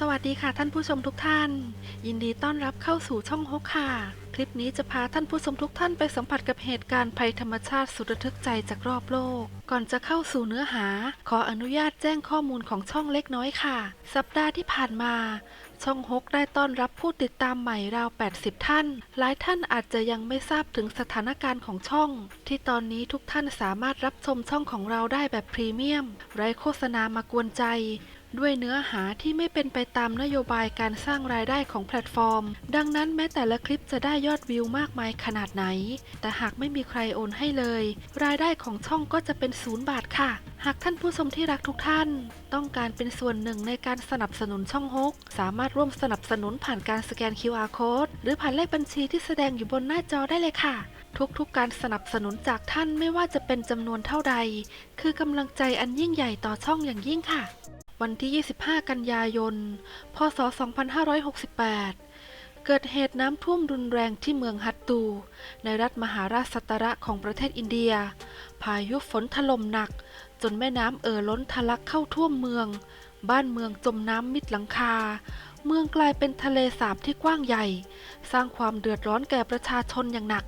สวัสดีค่ะท่านผู้ชมทุกท่าน ยินดีต้อนรับเข้าสู่ช่องฮกค่ะ คลิปนี้จะพาท่านผู้ชมทุกท่านไปสัมผัสกับเหตุการณ์ภัยธรรมชาติสุดระทึกใจจากรอบโลก ก่อนจะเข้าสู่เนื้อหา ขออนุญาตแจ้งข้อมูลของช่องเล็กน้อยค่ะ สัปดาห์ที่ผ่านมา ช่องฮกได้ต้อนรับผู้ติดตามใหม่ราว 80 ท่าน หลายท่านอาจจะยังไม่ทราบถึงสถานการณ์ของช่อง ที่ตอนนี้ทุกท่านสามารถรับชมช่องของเราได้แบบพรีเมียมไร้โฆษณามากวนใจ ด้วยเนื้อหาที่ไม่เป็นไปตามนโยบายการสร้างรายได้ของแพลตฟอร์ม ดังนั้นแม้แต่ละคลิปจะได้ยอดวิวมากมายขนาดไหน แต่หากไม่มีใครโอนให้เลย รายได้ของช่องก็จะเป็นศูนย์บาทค่ะ หากท่านผู้ชมที่รักทุกท่าน ต้องการเป็นส่วนหนึ่งในการสนับสนุนช่องฮกสามารถร่วมสนับสนุนผ่านการสแกน QR Code หรือผ่านเลขบัญชีที่แสดงอยู่บนหน้าจอได้เลยค่ะ ทุกๆการสนับสนุนจากท่านไม่ว่าจะเป็นจำนวนเท่าใด คือกำลังใจอันยิ่งใหญ่ต่อช่องอย่างยิ่งค่ะ วันที่ 25 กันยายน พศ 2568 เกิดเหตุน้ำท่วมรุนแรงที่เมืองฮัตตู ในรัฐมหาราชสัตระของประเทศอินเดีย พายุฝนถล่มหนัก จนแม่น้ำเอ่อล้นทะลักเข้าท่วมเมือง บ้านเมืองจมน้ำมิดหลังคา เมืองกลายเป็นทะเลสาบที่กว้างใหญ่ สร้างความเดือดร้อนแก่ประชาชนอย่างหนัก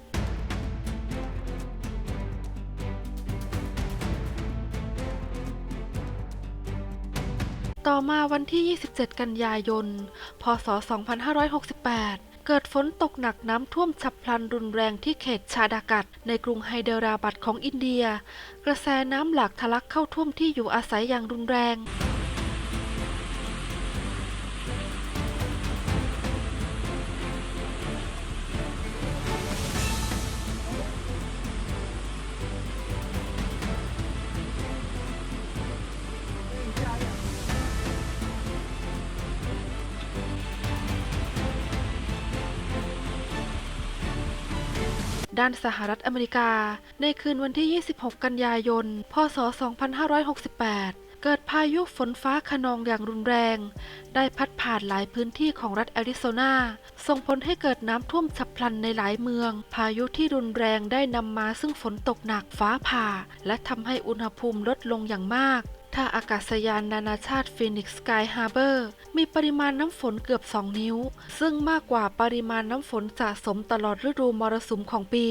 ต่อมาวันที่ 27 กันยายน พศ 2568 เกิดฝนตกหนักน้ำท่วมฉับพลันรุนแรงที่เขตชาดากัด ในกรุงไฮเดราบัดของอินเดีย กระแสน้ำหลากทะลักเข้าท่วมที่อยู่อาศัยอย่างรุนแรง ด้านสหรัฐอเมริกา ในคืนวันที่ 26 กันยายน พศ 2568 เกิดพายุฝนฟ้าขนองอย่างรุนแรง ได้พัดผ่านหลายพื้นที่ของรัฐแอริโซนา ส่งผลให้เกิดน้ำท่วมฉับพลันในหลายเมือง พายุที่รุนแรงได้นำมาซึ่งฝนตกหนักฟ้าผ่า และทำให้อุณหภูมิลดลงอย่างมาก ท่าอากาศยานนานาชาติฟินิกส์สกายฮาร์เบอร์ มีปริมาณน้ำฝนเกือบ 2 นิ้ว ซึ่งมากกว่าปริมาณน้ำฝนสะสมตลอดฤดูมรสุมของปี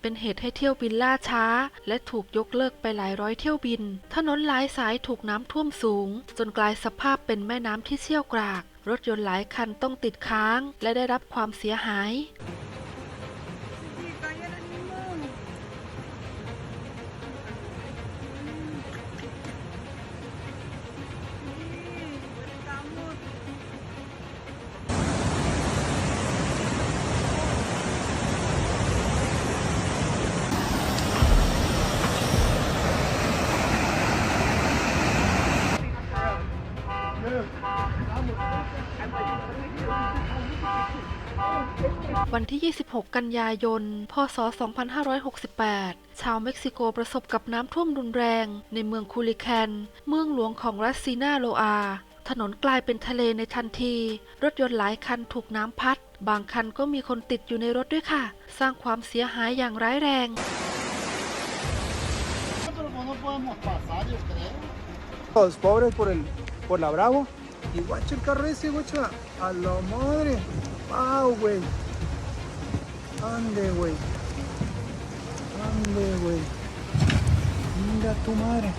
เป็นเหตุให้เที่ยวบินล่าช้า และถูกยกเลิกไปหลายร้อยเที่ยวบิน ถนนหลายสายถูกน้ำท่วมสูง จนกลายสภาพเป็นแม่น้ำที่เชี่ยวกราก รถยนต์หลายคันต้องติดค้าง และได้รับความเสียหาย วันที่ 26 กันยายน พศ 2568 ชาวเม็กซิโกประสบกับน้ำท่วมรุนแรง ในเมืองคูลิแคน เมืองหลวงของรัสซีนาโลอา ถนนกลายเป็นทะเลในทันที รถยนต์หลายคันถูกน้ำพัด บางคันก็มีคนติดอยู่ในรถด้วยค่ะ สร้างความเสียหายอย่างร้ายแรง Y guacho el carro ese, guacho. A la madre. Wow, güey. Ande, güey. Ande, güey. Mira tu madre.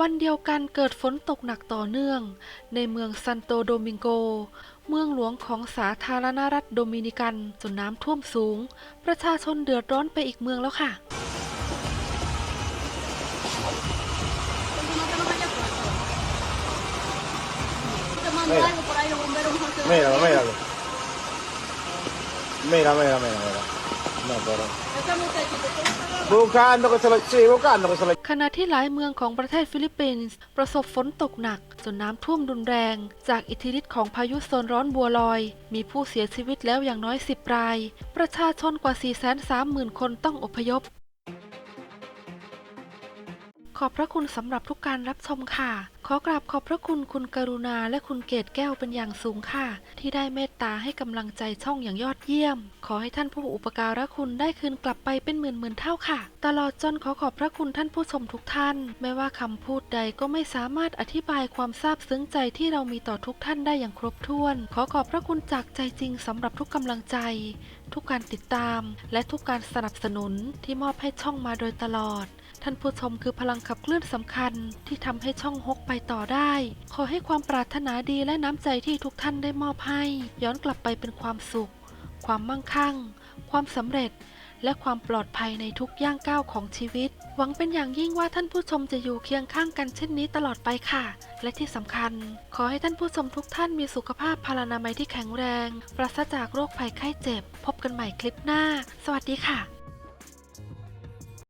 วันเดียวกันเกิดฝนตกหนักต่อเนื่อง ในเมืองซันโตโดมิงโก เมืองหลวงของสาธารณรัฐโดมินิกันจนน้ำท่วมสูง ประชาชนเดือดร้อนไปอีกเมืองแล้วค่ะ Te mando algo por ahí, los bomberos no se Míralo, míralo. Mira, mira, mira, ขณะที่หลายเมืองของประเทศฟิลิปปินส์ประสบฝนตกหนักจนน้ำท่วมรุนแรง จากอิทธิฤทธิ์ของพายุโซนร้อนบัวลอย มีผู้เสียชีวิตแล้วอย่างน้อย 10 ราย ประชาชนกว่า 430,000 คนต้องอพยพ ขอบพระคุณสำหรับทุกการรับชมค่ะ ขอกราบขอบพระคุณคุณกรุณาและคุณเกตแก้วเป็นอย่างสูงค่ะ ที่ได้เมตตาให้กำลังใจช่องอย่างยอดเยี่ยม ขอให้ท่านผู้อุปการะคุณได้คืนกลับไปเป็นหมื่นหมื่นเท่าค่ะ ตลอดจนขอขอบพระคุณท่านผู้ชมทุกท่าน ไม่ว่าคำพูดใดก็ไม่สามารถอธิบายความซาบซึ้งใจที่เรามีต่อทุกท่านได้อย่างครบถ้วน ขอขอบพระคุณจากใจจริงสำหรับทุกกำลังใจ ทุกการติดตาม และทุกการสนับสนุนที่มอบให้ช่องมาโดยตลอด ท่านผู้ชมคือพลังขับเคลื่อนสำคัญที่ทำให้ช่องฮกไปต่อได้ ขอให้ความปรารถนาดีและน้ำใจที่ทุกท่านได้มอบให้ ย้อนกลับไปเป็นความสุข ความมั่งคั่ง ความสำเร็จ และความปลอดภัยในทุกย่างก้าวของชีวิต หวังเป็นอย่างยิ่งว่าท่านผู้ชมจะอยู่เคียงข้างกันเช่นนี้ตลอดไปค่ะ และที่สำคัญ ขอให้ท่านผู้ชมทุกท่านมีสุขภาพพลานามัยที่แข็งแรง ปราศจากโรคภัยไข้เจ็บ พบกันใหม่คลิปหน้า สวัสดีค่ะ